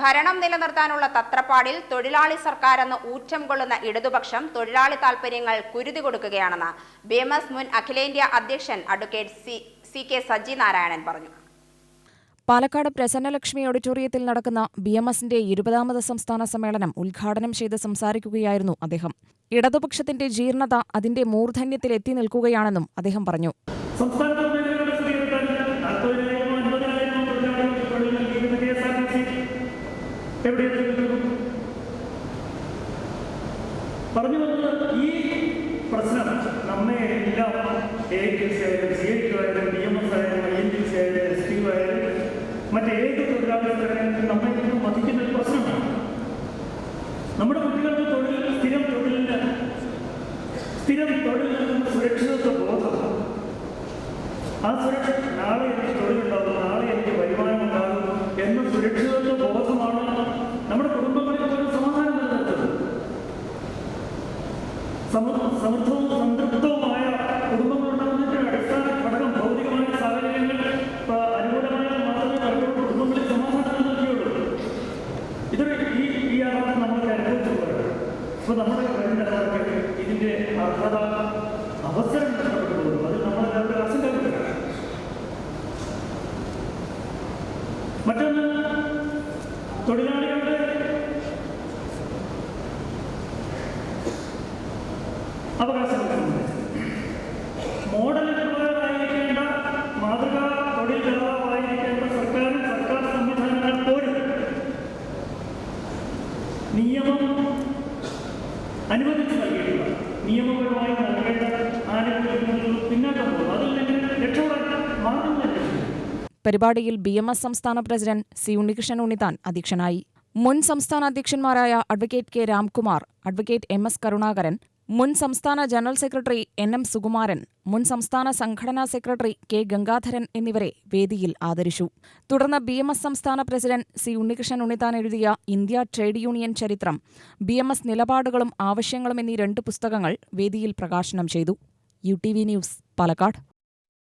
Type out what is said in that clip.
ഭരണം നിലനിർത്താനുള്ള തത്രപ്പാടിൽ തൊഴിലാളി സർക്കാരെന്ന് ഊറ്റം കൊള്ളുന്ന ഇടതുപക്ഷം തൊഴിലാളി താൽപര്യങ്ങൾ കുരുതി കൊടുക്കുകയാണെന്ന് ബി എം എസ് മുൻ അഖിലേന്ത്യാ അധ്യക്ഷൻ advocate C C K Saji Narayanan പറഞ്ഞു. പാലക്കാട് പ്രസന്നലക്ഷ്മി ഓഡിറ്റോറിയത്തിൽ നടക്കുന്ന ബി എം എസിന്റെ ഇരുപതാമത് സംസ്ഥാന സമ്മേളനം ഉദ്ഘാടനം ചെയ്ത് സംസാരിക്കുകയായിരുന്നു അദ്ദേഹം. ഇടതുപക്ഷത്തിന്റെ ജീർണത അതിന്റെ മൂർധന്യത്തിൽ എത്തി നിൽക്കുകയാണെന്നും അദ്ദേഹം പറഞ്ഞു. സംസ്ഥാനത്ത് എവിടെ പറഞ്ഞു വന്നത് ഈ പ്രശ്നം നമ്മെ എല്ലാം എ കെ സി ആയാലും സി ഐ ആയാലും ബി എം എസ് ആയാലും എൻ ടി സി ആയാലും എസ് ടി ആയാലും മറ്റേത് തൊഴിലാളികളായാലും നമ്മെ ഇന്നും മതിക്കുന്ന ഒരു പ്രശ്നമാണ്. നമ്മുടെ കുട്ടികൾക്ക് തൊഴിൽ സ്ഥിരം തൊഴിലിന് സ്ഥിരം തൊഴിൽ നൽകുന്ന സുരക്ഷിതത്വ ബോധം ആ സുരക്ഷ നാളെ എനിക്ക് തൊഴിലുണ്ടാകും നാളെ എനിക്ക് വരുമാനം ഉണ്ടാകും എന്ന സുരക്ഷിതത്വ ബോധമാണ് നമ്മുടെ കുടുംബങ്ങളിൽ ഒരു സമാധാനം നിലനിർത്തുന്നത് സമ- സമൃദ്ധവും സംതൃപ്തവുമായ കുടുംബങ്ങളുണ്ടാകുന്നതിന്റെ അടിസ്ഥാന ഘടകം ഭൗതികമായ സാഹചര്യങ്ങൾ അനുകൂലമായ മാത്രമേ അവരുടെ കുടുംബങ്ങളിൽ സമാധാനം നിലനിർത്തുകയുള്ളൂ ഇതൊരു ഈ ഈ യാഥാർത്ഥ്യം നമ്മളൊക്കെ അനുഭവിച്ചിട്ടുള്ളത് അപ്പൊ നമ്മുടെ കഴിഞ്ഞ ഇതിന്റെ അർഹത അവസരം നഷ്ടപ്പെട്ടു മറ്റൊന്ന് തൊഴിലാളികളുടെ അവകാശങ്ങൾ മോഡൽ എംപ്ലോയറായിരിക്കേണ്ട മാതൃകാ തൊഴിൽ നേതാവായിരിക്കേണ്ട സർക്കാരും സർക്കാർ സംവിധാനങ്ങൾ പോലും നിയമം അനുവദിച്ചു നൽകിയിട്ടില്ല. നിയമപരമായി നൽകേണ്ട ആനുകൂല്യങ്ങളിൽ പിന്നാക്കം പോകും. അതില്ലെങ്കിൽ രക്ഷപ്പെടാൻ മാർഗമില്ല പരിപാടിയിൽ ബി എം എസ് സംസ്ഥാന പ്രസിഡന്റ് സി ഉണ്ണികൃഷ്ണൻ ഉണ്ണിത്താൻ അധ്യക്ഷനായി. മുൻ സംസ്ഥാന അധ്യക്ഷന്മാരായ advocate K Ramkumar advocate M S Karunakaran മുൻ സംസ്ഥാന general secretary N M Sukumaran മുൻ സംസ്ഥാന സംഘടനാ സെക്രട്ടറി കെ ഗംഗാധരൻ എന്നിവരെ വേദിയിൽ ആദരിച്ചു. തുടർന്ന് ബി എം എസ് സംസ്ഥാന പ്രസിഡന്റ് സി ഉണ്ണികൃഷ്ണൻ ഉണ്ണിത്താൻ എഴുതിയ ഇന്ത്യ ട്രേഡ് യൂണിയൻ ചരിത്രം ബി എം എസ് നിലപാടുകളും ആവശ്യങ്ങളും എന്നീ രണ്ട് പുസ്തകങ്ങൾ വേദിയിൽ പ്രകാശനം ചെയ്തു. U T V news Palakkad.